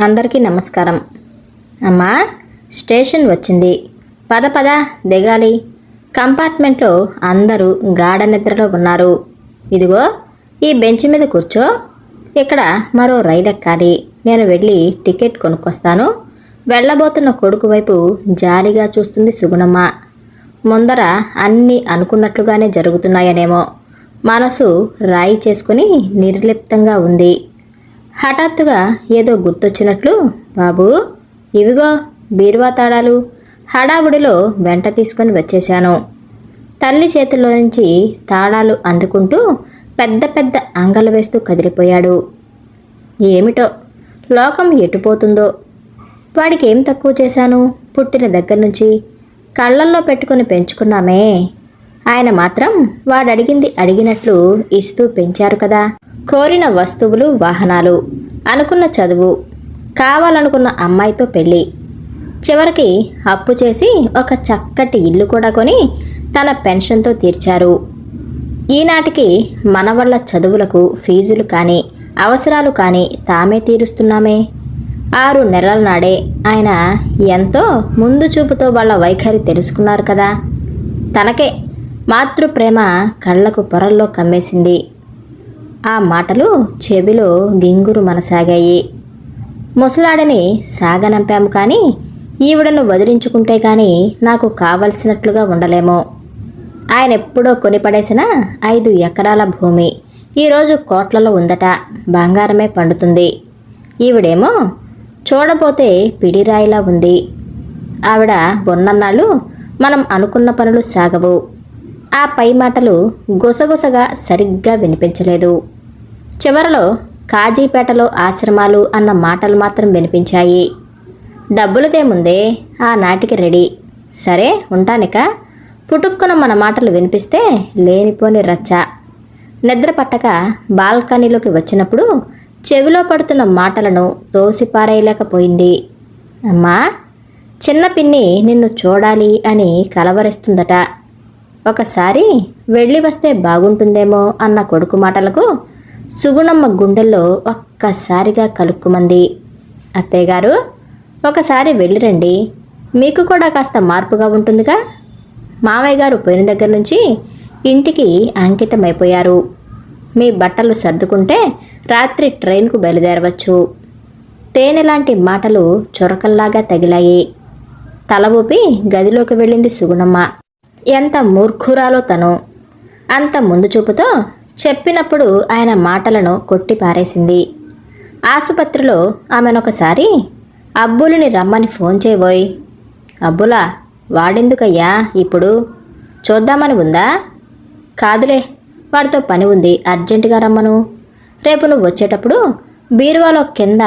అందరికీ నమస్కారం. అమ్మా స్టేషన్ వచ్చింది. పద పద దిగాలి. కంపార్ట్మెంట్లో అందరూ గాఢ నిద్రలో ఉన్నారు. ఇదిగో ఈ బెంచ్ మీద కూర్చో. ఇక్కడ మరో రైలు ఎక్కాలి. నేను వెళ్ళి టికెట్ కొనుక్కొస్తాను. వెళ్ళబోతున్న కొడుకు వైపు జాలిగా చూస్తుంది సుగుణమ్మ. ముందర అన్నీ అనుకున్నట్లుగానే జరుగుతున్నాయనేమో. మనసు రాయి చేసుకుని నిర్లిప్తంగా ఉంది. హఠాత్తుగా ఏదో గుర్తొచ్చినట్లు బాబు ఇవిగో బీరువా తాళాలు. హడావుడిలో వెంట తీసుకొని వచ్చేశాను. తల్లి చేతిలో నుంచి తాళాలు అందుకుంటూ పెద్ద పెద్ద అంగలు వేస్తూ కదిలిపోయాడు. ఏమిటో? లోకం ఎటుపోతుందో వాడికి ఏం తక్కువ చేశాను? పుట్టిన దగ్గర నుంచి కళ్ళల్లో పెట్టుకుని పెంచుకున్నామే. ఆయన మాత్రం వాడడిగింది అడిగినట్లు ఇస్తూ పెంచారు కదా. కోరిన వస్తువులు వాహనాలు అనుకున్న చదువు కావాలనుకున్న అమ్మాయితో పెళ్ళి. చివరికి అప్పు చేసి ఒక చక్కటి ఇల్లు కూడా కొని తన పెన్షన్తో తీర్చారు. ఈనాటికి మన వల్ల చదువులకు ఫీజులు కానీ అవసరాలు కానీ తామే తీరుస్తున్నామే. ఆరు నెలల నాడే ఆయన ఎంతో ముందు చూపుతో వాళ్ళ వైఖరి తెలుసుకున్నారు కదా. తనకే మాతృప్రేమ కళ్ళకు పొరల్లో కమ్మేసింది. ఆ మాటలు చెవిలో గింగురు మనసాగాయి. ముసలాడని సాగనంపాము కానీ ఈవిడను వదిలించుకుంటే కానీ నాకు కావలసినట్లుగా ఉండలేమో. ఆయన ఎప్పుడో కొనిపడేసిన ఐదు ఎకరాల భూమి ఈరోజు కోట్లలో ఉందట బంగారమే పండుతుంది. ఈవిడేమో చూడబోతే పిడిరాయిలా ఉంది. ఆవిడ ఉన్నన్నాళ్ళు మనం అనుకున్న పనులు సాగవు. ఆ పై మాటలు గుసగుసగా సరిగ్గా వినిపించలేదు. చివరలో కాజీపేటలో ఆశ్రమాలు అన్న మాటలు మాత్రం వినిపించాయి. డబ్బులదేముందే ఆ నాటికి రెడీ. సరే ఉంటానిక? పుటుక్కున మన మాటలు వినిపిస్తే లేనిపోని రచ్చ. నిద్ర పట్టక బాల్కనీలోకి వచ్చినప్పుడు చెవిలో పడుతున్న మాటలను తోసిపారేయలేకపోయింది. అమ్మా చిన్న పిన్ని నిన్ను చూడాలి అని కలవరిస్తుందట. ఒకసారి వెళ్ళి వస్తే బాగుంటుందేమో అన్న కొడుకు మాటలకు సుగుణమ్మ గుండెల్లో ఒక్కసారిగా కలుక్కుమంది. అత్తయ్యగారు ఒకసారి వెళ్ళిరండి. మీకు కూడా కాస్త మార్పుగా ఉంటుందిగా? మావయ్య గారు పోయిన దగ్గర నుంచి ఇంటికి అంకితమైపోయారు. మీ బట్టలు సర్దుకుంటే రాత్రి ట్రైన్కు బయలుదేరవచ్చు. తేనె లాంటి మాటలు చొరకల్లాగా తగిలాయి. తల ఊపి గదిలోకి వెళ్ళింది సుగుణమ్మ. ఎంత మూర్ఖురాలో తను. అంత ముందు చూపుతో చెప్పినప్పుడు ఆయన మాటలను కొట్టిపారేసింది. ఆసుపత్రిలో ఆసుపత్రిలో ఆమెనొకసారి అబ్బులుని రమ్మని ఫోన్ చేయబోయ్ అబ్బులా వాడెందుకయ్యా ఇప్పుడు? చూద్దామని ఉందా? కాదులే వాడితో పని ఉంది అర్జెంటుగా రమ్మను. రేపు నువ్వు వచ్చేటప్పుడు బీరువాలో కింద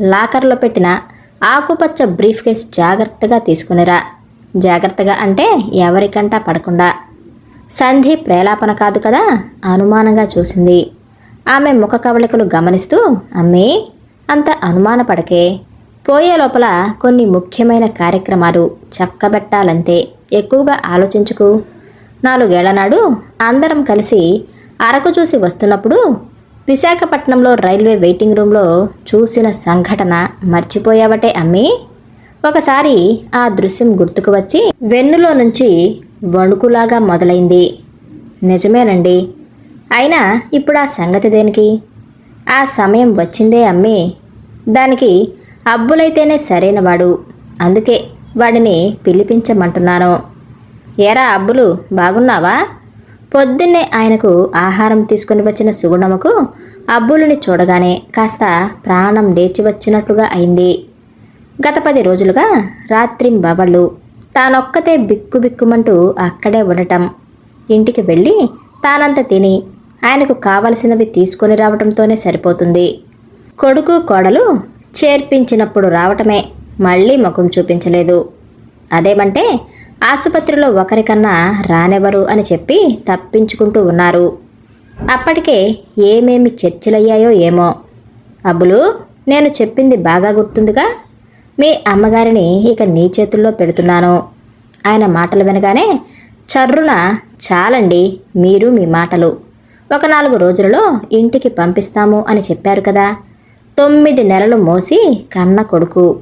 లాకర్లో పెట్టిన ఆకుపచ్చ బ్రీఫ్ కేస్ జాగ్రత్తగా తీసుకునిరా. జాగ్రత్తగా అంటే ఎవరికంటా పడకుండా. సంధి ప్రేలాపన కాదు కదా? అనుమానంగా చూసింది. ఆమె ముఖ కవళికలు గమనిస్తూ అమ్మే అంత అనుమానపడకే. పోయే లోపల కొన్ని ముఖ్యమైన కార్యక్రమాలు చక్కబెట్టాలంతే. ఎక్కువగా ఆలోచించుకు. నాలుగేళ్ళనాడు అందరం కలిసి అరకు చూసి వస్తున్నప్పుడు విశాఖపట్నంలో రైల్వే వెయిటింగ్ రూమ్లో చూసిన సంఘటన మర్చిపోయావటే అమ్మి. ఒకసారి ఆ దృశ్యం గుర్తుకు వచ్చి వెన్నులో నుంచి వణుకులాగా మొదలైంది. నిజమేనండి. అయినా ఇప్పుడు ఆ సంగతి దేనికి? ఆ సమయం వచ్చిందే అమ్మి. దానికి అబ్బులైతేనే సరైనవాడు అందుకే వాడిని పిలిపించమంటున్నాను. ఏరా అబ్బులు బాగున్నావా? పొద్దున్నే ఆయనకు ఆహారం తీసుకుని వచ్చిన సుగుణముకు అబ్బులుని చూడగానే కాస్త ప్రాణం లేచి వచ్చినట్లుగా అయింది. గత పది రోజులుగా రాత్రింబవళ్ళు. తానొక్కతే బిక్కుబిక్కుమంటూ అక్కడే ఉండటం. ఇంటికి వెళ్ళి తానంత తిని ఆయనకు కావలసినవి తీసుకొని రావటంతోనే సరిపోతుంది. కొడుకు కోడలు చేర్పించినప్పుడు రావటమే మళ్ళీ ముఖం చూపించలేదు. అదేమంటే ఆసుపత్రిలో ఒకరికన్నా రానెవరు అని చెప్పి తప్పించుకుంటూ ఉన్నారు. అప్పటికే ఏమేమి చర్చలయ్యాయో ఏమో. అబ్బులు నేను చెప్పింది బాగా గుర్తుందిగా? మీ అమ్మగారిని ఇక నీ చేతుల్లో పెడుతున్నాను. ఆయన మాటలు వినగానే చర్రున చాలండి మీరు మీ మాటలు. ఒక నాలుగు రోజులలో ఇంటికి పంపిస్తాము అని చెప్పారు కదా. తొమ్మిది నెలలు మోసి కన్న కొడుకు.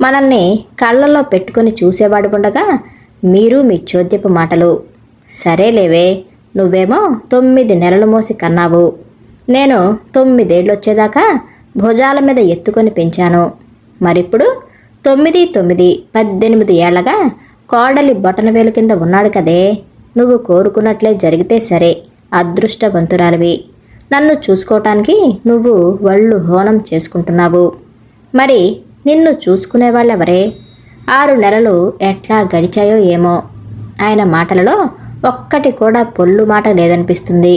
మనల్ని కళ్ళల్లో పెట్టుకొని చూసేవాడు ఉండగా మీరు మీ చోద్యపు మాటలు. సరేలేవే నువ్వేమో తొమ్మిది నెలలు మోసి కన్నావు. నేను తొమ్మిదేళ్ళు వచ్చేదాకా భుజాల మీద ఎత్తుకొని పెంచాను. మరిప్పుడు తొమ్మిది తొమ్మిది పద్దెనిమిది ఏళ్ళగా కోడలి బొటనవేలు కింద ఉన్నాడు కదే. నువ్వు కోరుకున్నట్లే జరిగితే సరే అదృష్టవంతురాలివి. నన్ను చూసుకోవటానికి నువ్వు వళ్ళు హోనం చేసుకుంటున్నావు. మరి నిన్ను చూసుకునేవాళ్ళెవరే ఆరు నెలలు ఎట్లా గడిచాయో ఏమో. ఆయన మాటలలో ఒక్కటి కూడా పొల్లు మాట లేదనిపిస్తుంది.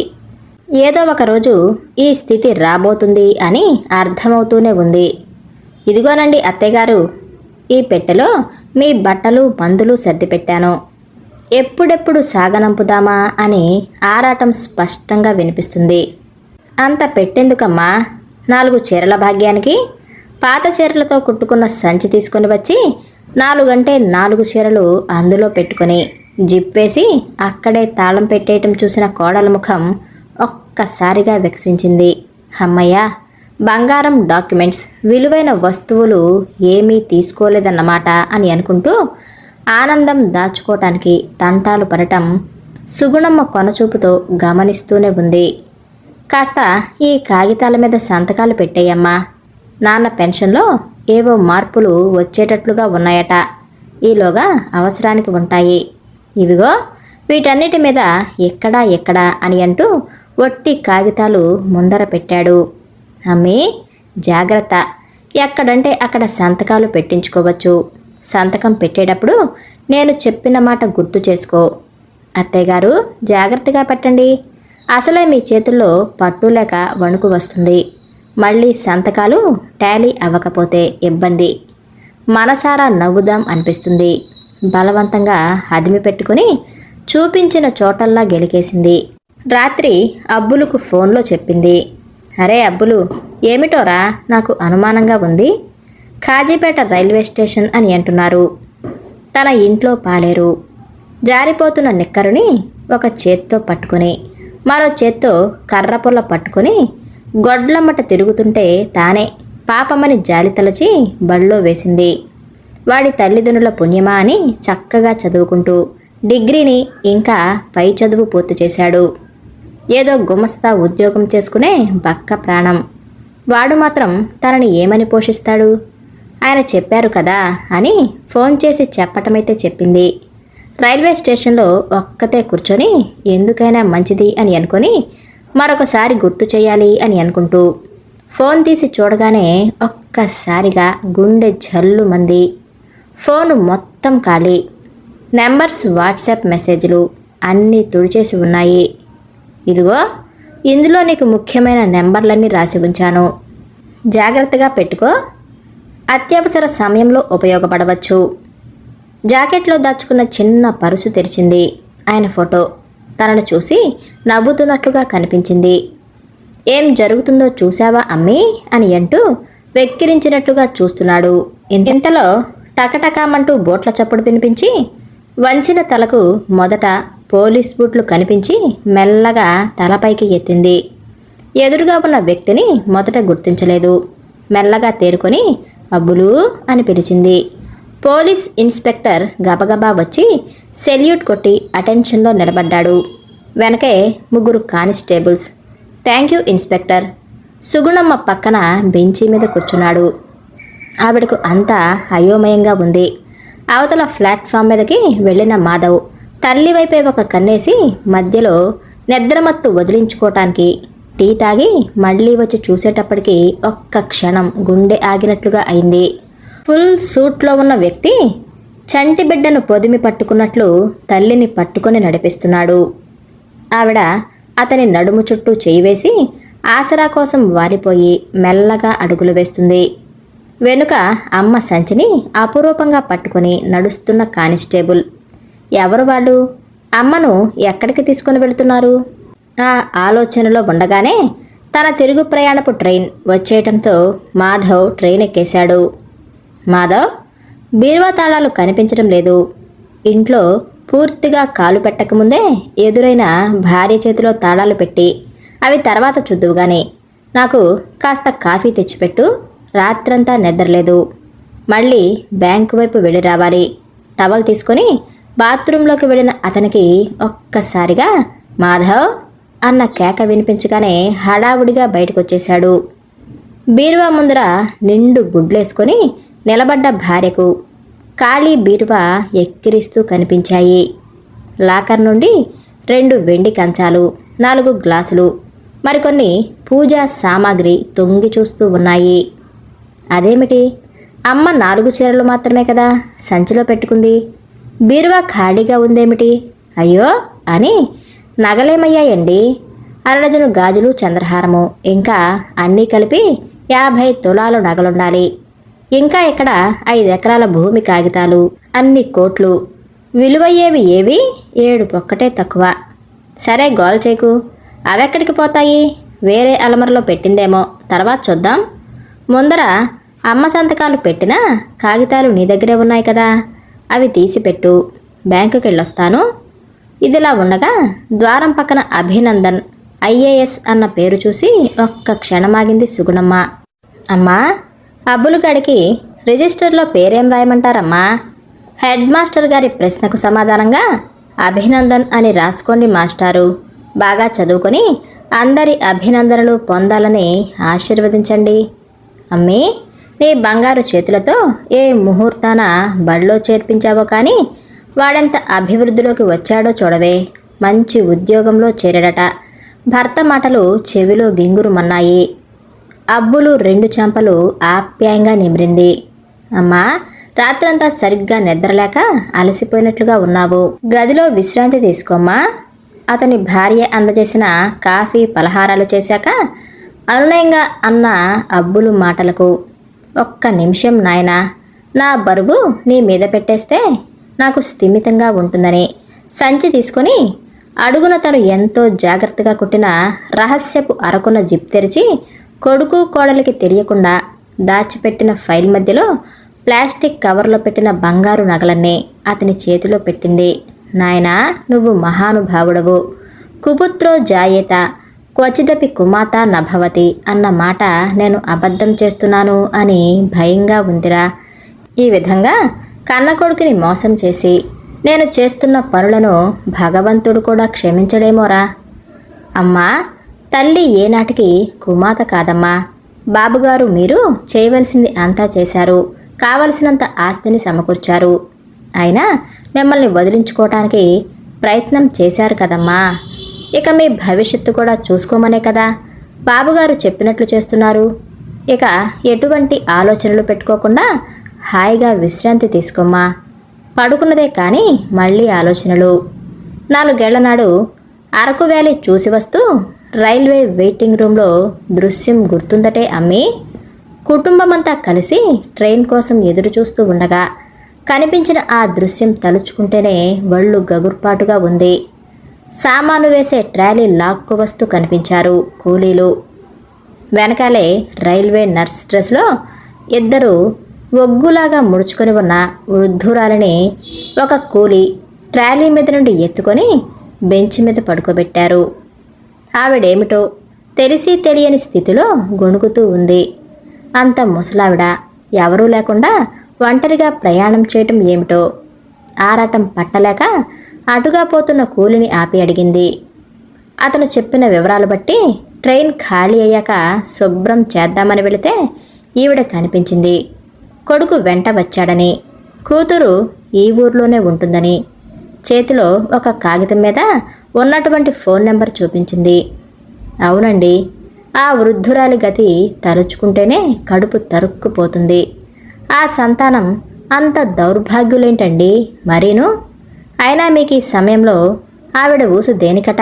ఏదో ఒకరోజు ఈ స్థితి రాబోతుంది అని అర్థమవుతూనే ఉంది. ఇదిగోనండి అత్తయ్యగారు ఈ పెట్టెలో మీ బట్టలు మందులు సర్దిపెట్టాను. ఎప్పుడెప్పుడు సాగనంపుదామా అని ఆరాటం స్పష్టంగా వినిపిస్తుంది. అంత పెట్టెందుకమ్మా? నాలుగు చీరల భాగ్యానికి పాత చీరలతో కుట్టుకున్న సంచి తీసుకొని వచ్చి నాలుగంటే నాలుగు చీరలు అందులో పెట్టుకొని జిప్ వేసి అక్కడే తాళం పెట్టేయటం చూసిన కోడల ముఖం ఒక్కసారిగా వికసించింది. అమ్మయ్య! బంగారం డాక్యుమెంట్స్ విలువైన వస్తువులు ఏమీ తీసుకోలేదన్నమాట అని అనుకుంటూ ఆనందం దాచుకోవటానికి తంటాలు పడటం సుగుణమ్మ కొనచూపుతో గమనిస్తూనే ఉంది. కాస్త ఈ కాగితాల మీద సంతకాలు పెట్టేయమ్మా. నాన్న పెన్షన్లో ఏవో మార్పులు వచ్చేటట్లుగా ఉన్నాయట. ఈలోగా అవసరానికి ఉంటాయి. ఇవిగో వీటన్నిటి మీద ఎక్కడా ఎక్కడా అని అంటూ ఒట్టి కాగితాలు ముందర పెట్టాడు. అమ్మి జాగ్రత్త. ఎక్కడంటే అక్కడ సంతకాలు పెట్టించుకోవచ్చు. సంతకం పెట్టేటప్పుడు నేను చెప్పిన మాట గుర్తు చేసుకో. అత్తయ్యగారు జాగ్రత్తగా పెట్టండి. అసలే మీ చేతుల్లో పట్టు లేక వణుకు వస్తుంది. మళ్ళీ సంతకాలు టాలీ అవ్వకపోతే ఇబ్బంది. మనసారా నవ్వుదాం అనిపిస్తుంది. బలవంతంగా అదిమి పెట్టుకుని చూపించిన చోటల్లా గెలికేసింది. రాత్రి అబ్బులకు ఫోన్లో చెప్పింది. అరే అబ్బులు ఏమిటోరా? నాకు అనుమానంగా ఉంది. కాజీపేట రైల్వే స్టేషన్ అని అంటున్నారు. తన ఇంట్లో పాలేరు. జారిపోతున్న నిక్కరుని ఒక చేత్తో పట్టుకొని మరో చేత్తో కర్రపుల్ల పట్టుకొని గొడ్లమ్మట తిరుగుతుంటే తానే పాపమని జాలి తలచి బళ్ళో వేసింది. వాడి తల్లిదండ్రుల పుణ్యమా అని చక్కగా చదువుకుంటూ డిగ్రీని ఇంకా పై చదువు పూర్తి చేశాడు. ఏదో గుమస్తా ఉద్యోగం చేసుకునే బక్క ప్రాణం. వాడు మాత్రం తనని ఏమని పోషిస్తాడు? ఆయన చెప్పారు కదా అని ఫోన్ చేసి చెప్పటమైతే చెప్పింది. రైల్వే స్టేషన్లో ఒక్కతే కూర్చొని ఎందుకైనా మంచిది అని అనుకొని మరొకసారి గుర్తు చేయాలి అని అనుకుంటూ ఫోన్ తీసి చూడగానే ఒక్కసారిగా గుండె జల్లు మంది. ఫోను మొత్తం ఖాళీ. నెంబర్స్ వాట్సాప్ మెసేజ్లు అన్నీ తుడిచేసి ఉన్నాయి. ఇదిగో ఇందులో నీకు ముఖ్యమైన నెంబర్లన్నీ రాసి ఉంచాను. జాగ్రత్తగా పెట్టుకో. అత్యవసర సమయంలో ఉపయోగపడవచ్చు. జాకెట్లో దాచుకున్న చిన్న పరుసు తెరిచింది. ఆయన ఫోటో తనను చూసి నవ్వుతున్నట్లుగా కనిపించింది. ఏం జరుగుతుందో చూశావా అమ్మి? అని అంటూ వెక్కిరించినట్లుగా చూస్తున్నాడు. ఇంతలో టకటకామంటూ బోట్ల చప్పుడు వినిపించి వంచిన తలకు మొదట పోలీస్ బూట్లు కనిపించి మెల్లగా తలపైకి ఎత్తింది. ఎదురుగా ఉన్న వ్యక్తిని మొదట గుర్తించలేదు. మెల్లగా తేరుకొని అబ్బులు అని పిలిచింది. పోలీస్ ఇన్స్పెక్టర్ గబగబా వచ్చి సెల్యూట్ కొట్టి అటెన్షన్లో నిలబడ్డాడు. వెనకే ముగ్గురు constables. Thank you inspector. Sugunamma పక్కన బెంచి మీద కూర్చున్నాడు. ఆవిడకు అంతా అయోమయంగా ఉంది. అవతల ప్లాట్ఫామ్ మీదకి వెళ్ళిన మాధవ్ తల్లి వైపే ఒక కన్నేసి మధ్యలో నిద్రమత్తు వదిలించుకోవటానికి టీ తాగి మళ్ళీ వచ్చి చూసేటప్పటికి ఒక్క క్షణం గుండె ఆగినట్లుగా అయింది. ఫుల్ సూట్లో ఉన్న వ్యక్తి చంటి బిడ్డను పొదిమి పట్టుకున్నట్లు తల్లిని పట్టుకొని నడిపిస్తున్నాడు. ఆవిడ అతని నడుము చుట్టూ చేయి వేసి ఆసరా కోసం వారిపోయి మెల్లగా అడుగులు వేస్తుంది. వెనుక అమ్మ సంచిని అపురూపంగా పట్టుకొని నడుస్తున్న కానిస్టేబుల్. ఎవరు వాళ్ళు? అమ్మను ఎక్కడికి తీసుకొని వెళుతున్నారు? ఆ ఆలోచనలో ఉండగానే తన తిరుగు ప్రయాణపు ట్రైన్ వచ్చేయటంతో మాధవ్ ట్రైన్ ఎక్కేశాడు. మాధవ్ బీరువా తాళాలు కనిపించడం లేదు. ఇంట్లో పూర్తిగా కాలు పెట్టకముందే ఎదురైన భార్య చేతిలో తాళాలు పెట్టి అవి తర్వాత చూద్దువుగానే నాకు కాస్త కాఫీ తెచ్చిపెట్టు రాత్రంతా నిద్రలేదు. మళ్ళీ బ్యాంకు వైపు వెళ్ళి రావాలి. టవల్ తీసుకొని బాత్రూంలోకి వెళ్ళిన అతనికి ఒక్కసారిగా మాధవ్ అన్న కేక వినిపించగానే హడావుడిగా బయటకొచ్చేశాడు. బీరువా ముందర నిండు గుడ్లేసుకొని నిలబడ్డ భార్యకు ఖాళీ బీరువా ఎక్కిరిస్తూ కనిపించాయి. లాకర్ నుండి రెండు వెండి కంచాలు నాలుగు గ్లాసులు మరికొన్ని పూజా సామాగ్రి తొంగి చూస్తూ ఉన్నాయి. అదేమిటి? అమ్మ నాలుగు చీరలు మాత్రమే కదా సంచిలో పెట్టుకుంది? బీరువా ఖాళీగా ఉందేమిటి? అయ్యో అని నగలేమయ్యాయండి. అరడజను గాజులు చంద్రహారము ఇంకా అన్నీ కలిపి యాభై తులాలు నగలుండాలి. ఇంకా ఇక్కడ ఐదు ఎకరాల భూమి కాగితాలు అన్ని కోట్లు. విలువయ్యేవి ఏవి? ఏడు ఒక్కటే తక్కువ. సరే గోల్ చేకు. అవెక్కడికి పోతాయి? వేరే అలమరలో పెట్టిందేమో. తర్వాత చూద్దాం. ముందర అమ్మ సంతకాలు పెట్టిన కాగితాలు నీ దగ్గరే ఉన్నాయి కదా. అవి తీసిపెట్టు. బ్యాంకుకి వెళ్ళొస్తాను ఇదిలా ఉండగా ద్వారం పక్కన అభినందన్ ఐఏఎస్ అన్న పేరు చూసి ఒక్క క్షణమాగింది సుగుణమ్మ. అమ్మా అబ్బులుగాడికి రిజిస్టర్లో పేరేం రాయమంటారమ్మా? హెడ్ మాస్టర్ గారి ప్రశ్నకు సమాధానంగా అభినందన్ అని రాసుకోండి మాస్టారు. బాగా చదువుకొని అందరి అభినందనలు పొందాలని ఆశీర్వదించండి. అమ్మీ! నీ బంగారు చేతులతో ఏ ముహూర్తాన బడిలో చేర్పించావో కానీ వాడెంత అభివృద్ధిలోకి వచ్చాడో చూడవే. మంచి ఉద్యోగంలో చేరాడట. భర్త మాటలు చెవిలో గింగురుమన్నాయి. అబ్బులు రెండు చెంపలు ఆప్యాయంగా నిమిరింది. అమ్మా రాత్రంతా సరిగ్గా నిద్రలేక అలసిపోయినట్లుగా ఉన్నావు. గదిలో విశ్రాంతి తీసుకోమ్మా. అతని భార్య అందజేసిన కాఫీ పలహారాలు చేశాక అనునయంగా అన్న అబ్బులు మాటలకు ఒక్క నిమిషం నాయనా. నా బరువు నీ మీద పెట్టేస్తే నాకు స్థిమితంగా ఉంటుందని. సంచి తీసుకొని అడుగున తను ఎంతో జాగ్రత్తగా కుట్టిన రహస్యపు అరకున జిప్ తెరిచి కొడుకు కోడలికి తెలియకుండా దాచిపెట్టిన ఫైల్ మధ్యలో ప్లాస్టిక్ కవర్లో పెట్టిన బంగారు నగలన్నీ అతని చేతిలో పెట్టింది. నాయనా నువ్వు మహానుభావుడవు. కుపుత్రో జాయేత క్వచిదపి కుమాత నభవతి అన్న మాట నేను అబద్ధం చేస్తున్నాను అని భయంగా ఉందిరా. ఈ విధంగా కన్న కొడుకుని మోసం చేసి నేను చేస్తున్న పనులను భగవంతుడు కూడా క్షమించడేమోరా. అమ్మా తల్లి ఏనాటికి కుమాత కాదమ్మా. బాబుగారు మీరు చేయవలసింది అంతా చేశారు. కావలసినంత ఆస్తిని సమకూర్చారు. అయినా మిమ్మల్ని వదిలించుకోవటానికి ప్రయత్నం చేశారు కదమ్మా. ఇక మీ భవిష్యత్తు కూడా చూసుకోమనే కదా. బాబుగారు చెప్పినట్లు చేస్తున్నారు. ఇక ఎటువంటి ఆలోచనలు పెట్టుకోకుండా హాయిగా విశ్రాంతి తీసుకోమ్మా. పడుకున్నదే కానీ మళ్ళీ ఆలోచనలు. నాలుగేళ్ళ నాడు అరకు వ్యాలీ చూసి వస్తూ రైల్వే వెయిటింగ్ రూమ్లో దృశ్యం గుర్తుందటే అమ్మి. కుటుంబమంతా కలిసి ట్రైన్ కోసం ఎదురు చూస్తూ ఉండగా కనిపించిన ఆ దృశ్యం తలుచుకుంటేనే వళ్ళు గగుర్పాటుగా ఉంది. సామాను వేసే ట్రాలీ లాక్కు వస్తూ కనిపించారు. కూలీలు. వెనకాలే రైల్వే నర్స్ డ్రెస్లో ఇద్దరు ఒగ్గులాగా ముడుచుకొని ఉన్న వృద్ధురాలని ఒక కూలి ట్రాలీ మీద నుండి ఎత్తుకొని బెంచ్ మీద పడుకోబెట్టారు. ఆవిడేమిటో తెలిసి తెలియని స్థితిలో గొణుకుతూ ఉంది. అంత ముసలావిడ ఎవరూ లేకుండా ఒంటరిగా ప్రయాణం చేయటం ఏమిటో ఆరాటం పట్టలేక అటుగా పోతున్న కూలిని ఆపి అడిగింది. అతను చెప్పిన వివరాలు బట్టి ట్రైన్ ఖాళీ అయ్యాక శుభ్రం చేద్దామని వెళితే ఈవిడ కనిపించింది. కొడుకు వెంట వచ్చాడని కూతురు ఈ ఊర్లోనే ఉంటుందని చేతిలో ఒక కాగితం మీద ఉన్నటువంటి ఫోన్ నెంబర్ చూపించింది. అవునండి ఆ వృద్ధురాలి గతి తలుచుకుంటేనే కడుపు తరుక్కుపోతుంది. ఆ సంతానం అంత దౌర్భాగ్యులేంటండి? మరీను అయినా మీకు ఈ సమయంలో ఆవిడ ఊసు దేనికట?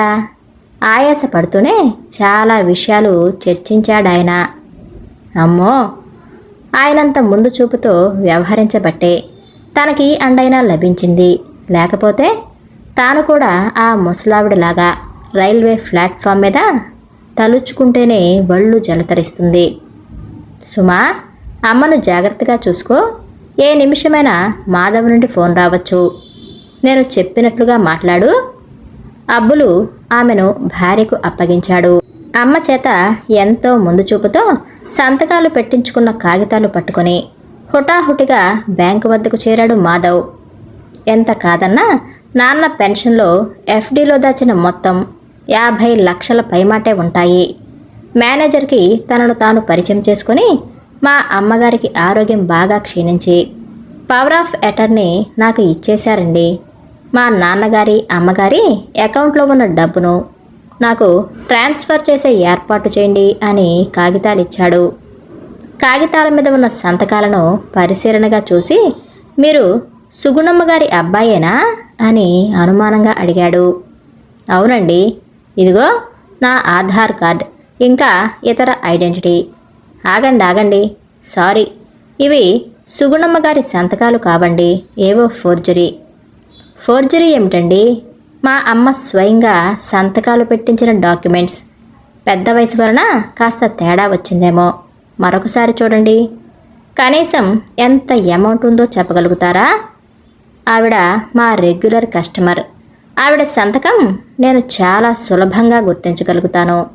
ఆయాస పడుతూనే చాలా విషయాలు చర్చించాడాయన. అమ్మో! ఆయనంత ముందు చూపుతో వ్యవహరించబట్టే తనకి అండైనా లభించింది. లేకపోతే తాను కూడా ఆ ముసలావిడలాగా రైల్వే ప్లాట్ఫామ్ మీద తలుచుకుంటేనే వళ్ళు జలతరిస్తుంది. సుమా అమ్మను జాగ్రత్తగా చూసుకో. ఏ నిమిషమైనా మాధవ్ నుండి ఫోన్ రావచ్చు. నేను చెప్పినట్లుగా మాట్లాడు. అబ్బులు ఆమెను భార్యకు అప్పగించాడు. అమ్మ చేత ఎంతో ముందు చూపుతో సంతకాలు పెట్టించుకున్న కాగితాలు పట్టుకొని హుటాహుటిగా బ్యాంకు వద్దకు చేరాడు మాధవ్. ఎంత కాదన్నా నాన్న పెన్షన్లో ఎఫ్డీలో దాచిన మొత్తం యాభై లక్షల పైమాటే ఉంటాయి. మేనేజర్కి తనను తాను పరిచయం చేసుకుని మా అమ్మగారికి ఆరోగ్యం బాగా క్షీణించి పవర్ ఆఫ్ అటర్నీ నాకు ఇచ్చేశారండి. మా నాన్నగారి అమ్మగారి అకౌంట్లో ఉన్న డబ్బును నాకు ట్రాన్స్ఫర్ చేసే ఏర్పాటు చేయండి అని కాగితాలు ఇచ్చాడు కాగితాల మీద ఉన్న సంతకాలను పరిశీలనగా చూసి మీరు సుగుణమ్మ గారి అబ్బాయేనా అని అనుమానంగా అడిగాడు. అవునండి ఇదిగో నా ఆధార్ కార్డ్ ఇంకా ఇతర ఐడెంటిటీ. ఆగండి ఆగండి సారీ. ఇవి సుగుణమ్మ గారి సంతకాలు కావండి ఏవో ఫోర్జరీ. ఫోర్జరీ ఏమిటండి? మా అమ్మ స్వయంగా సంతకాలు పెట్టించిన డాక్యుమెంట్స్. పెద్ద వయసు వలన కాస్త తేడా వచ్చిందేమో. మరొకసారి చూడండి. కనీసం ఎంత అమౌంట్ ఉందో చెప్పగలుగుతారా? ఆవిడ మా రెగ్యులర్ కస్టమర్ ఆవిడ సంతకం నేను చాలా సులభంగా గుర్తించగలుగుతాను.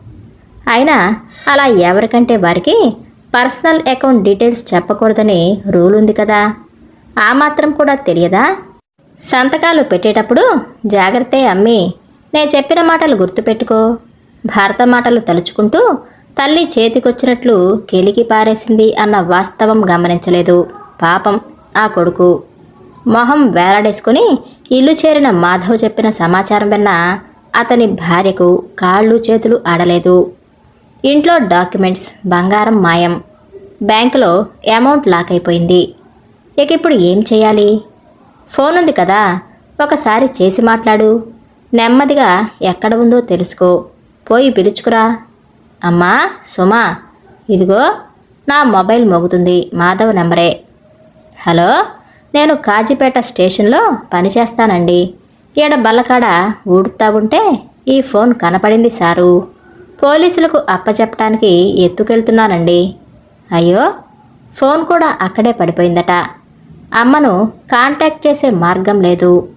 అయినా అలా ఎవరికంటే వారికి పర్సనల్ అకౌంట్ డీటెయిల్స్ చెప్పకూడదని రూల్ ఉంది కదా. ఆ మాత్రం కూడా తెలియదా? సంతకాలు పెట్టేటప్పుడు జాగ్రత్త అమ్మి. నేను చెప్పిన మాటలు గుర్తుపెట్టుకో. భారత మాటలు తలుచుకుంటూ తల్లి చేతికొచ్చినట్లు కెలికి పారేసింది అన్న వాస్తవం గమనించలేదు. పాపం ఆ కొడుకు. మొహం వేలాడేసుకుని ఇల్లు చేరిన మాధవ్ చెప్పిన సమాచారం విన్న అతని భార్యకు కాళ్ళు చేతులు ఆడలేదు. ఇంట్లో డాక్యుమెంట్స్ బంగారం మాయం. బ్యాంకులో అమౌంట్ లాక్ అయిపోయింది. ఇక ఇప్పుడు ఏం చేయాలి? ఫోన్ ఉంది కదా. ఒకసారి చేసి మాట్లాడు. నెమ్మదిగా ఎక్కడ ఉందో తెలుసుకో. పోయి పిలుచుకురా. అమ్మా సుమా ఇదిగో నా మొబైల్ మోగుతుంది మాధవ్ నెంబరే. హలో నేను కాజీపేట స్టేషన్లో పనిచేస్తానండి. ఈడ బల్లకాడ ఊడుతా ఉంటే ఈ ఫోన్ కనపడింది సారు. పోలీసులకు అప్పచెప్పడానికి ఎత్తుకెళ్తున్నానండి. అయ్యో ఫోన్ కూడా అక్కడే పడిపోయిందట. అమ్మను కాంటాక్ట్ చేసే మార్గం లేదు.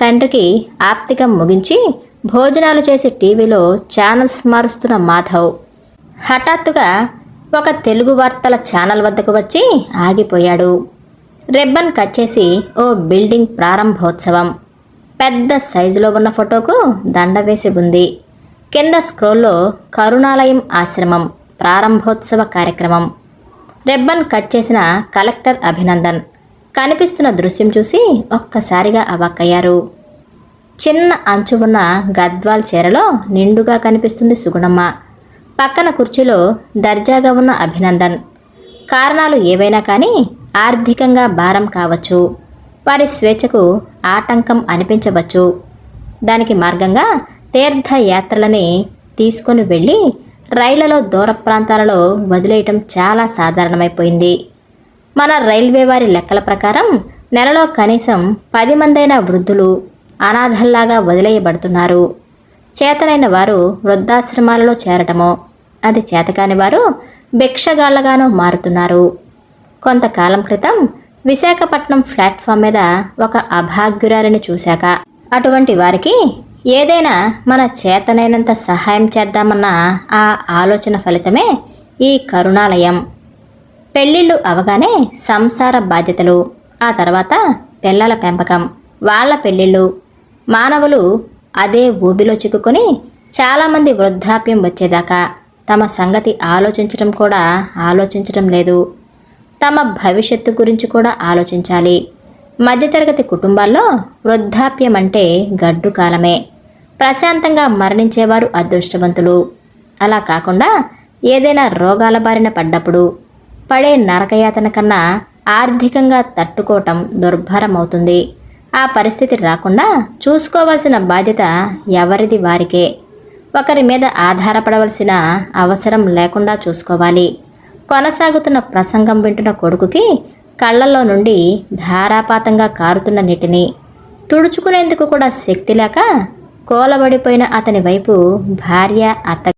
తండ్రికి ఆప్తికం ముగించి భోజనాలు చేసే టీవీలో ఛానల్స్ మారుస్తున్న మాధవ్. హఠాత్తుగా ఒక తెలుగు వార్తల ఛానల్ వద్దకు వచ్చి ఆగిపోయాడు. రిబ్బన్ కట్ చేసి ఓ బిల్డింగ్ ప్రారంభోత్సవం. పెద్ద సైజులో ఉన్న ఫోటోకు దండ వేసి ఉంది. కింద స్క్రోల్లో కరుణాలయం ఆశ్రమం ప్రారంభోత్సవ కార్యక్రమం. రిబ్బన్ కట్ చేసిన కలెక్టర్ అభినందన్. కనిపిస్తున్న దృశ్యం చూసి ఒక్కసారిగా అవాక్కయ్యారు. చిన్న అంచు ఉన్న గద్వాల్ చీరలో నిండుగా కనిపిస్తుంది సుగుణమ్మ. పక్కన కుర్చీలో దర్జాగా ఉన్న అభినందన్. కారణాలు ఏవైనా కానీ ఆర్థికంగా భారం కావచ్చు. వారి స్వేచ్ఛకు ఆటంకం అనిపించవచ్చు. దానికి మార్గంగా తీర్థయాత్రలని తీసుకొని వెళ్ళి రైళ్ళలో దూర ప్రాంతాలలో వదిలేయటం చాలా సాధారణమైపోయింది. మన రైల్వే వారి లెక్కల ప్రకారం నెలలో కనీసం పది మందైన వృద్ధులు అనాథల్లాగా వదిలేయబడుతున్నారు. చేతనైన వారు వృద్ధాశ్రమాలలో చేరటమో అది చేతకాని వారు భిక్షగాళ్ళగానో మారుతున్నారు. కొంతకాలం క్రితం విశాఖపట్నం ప్లాట్ఫామ్ మీద ఒక అభాగ్యురాలిని చూశాక అటువంటి వారికి ఏదైనా మన చేతనైనంత సహాయం చేద్దామన్న ఆ ఆలోచన ఫలితమే ఈ కరుణాలయం. పెళ్ళిళ్ళు అవగానే సంసార బాధ్యతలు ఆ తర్వాత పిల్లల పెంపకం వాళ్ళ పెళ్ళిళ్ళు. మానవులు అదే ఊబిలో చిక్కుకొని చాలామంది వృద్ధాప్యం వచ్చేదాకా తమ సంగతి ఆలోచించడం కూడా ఆలోచించడం లేదు. తమ భవిష్యత్తు గురించి కూడా ఆలోచించాలి. మధ్యతరగతి కుటుంబాల్లో వృద్ధాప్యం అంటే గడ్డు కాలమే. ప్రశాంతంగా మరణించేవారు అదృష్టవంతులు. అలా కాకుండా ఏదైనా రోగాల బారిన పడ్డప్పుడు పడే నరకయాతన కన్నా ఆర్థికంగా తట్టుకోవటం దుర్భరమవుతుంది. ఆ పరిస్థితి రాకుండా చూసుకోవాల్సిన బాధ్యత ఎవరిది వారికే? ఒకరి మీద ఆధారపడవలసిన అవసరం లేకుండా చూసుకోవాలి. కొనసాగుతున్న ప్రసంగం వింటున్న కొడుకుకి కళ్ళల్లో నుండి ధారాపాతంగా కారుతున్న నీటిని. తుడుచుకునేందుకు కూడా శక్తి లేక కోలబడిపోయిన అతని వైపు భార్య అత్త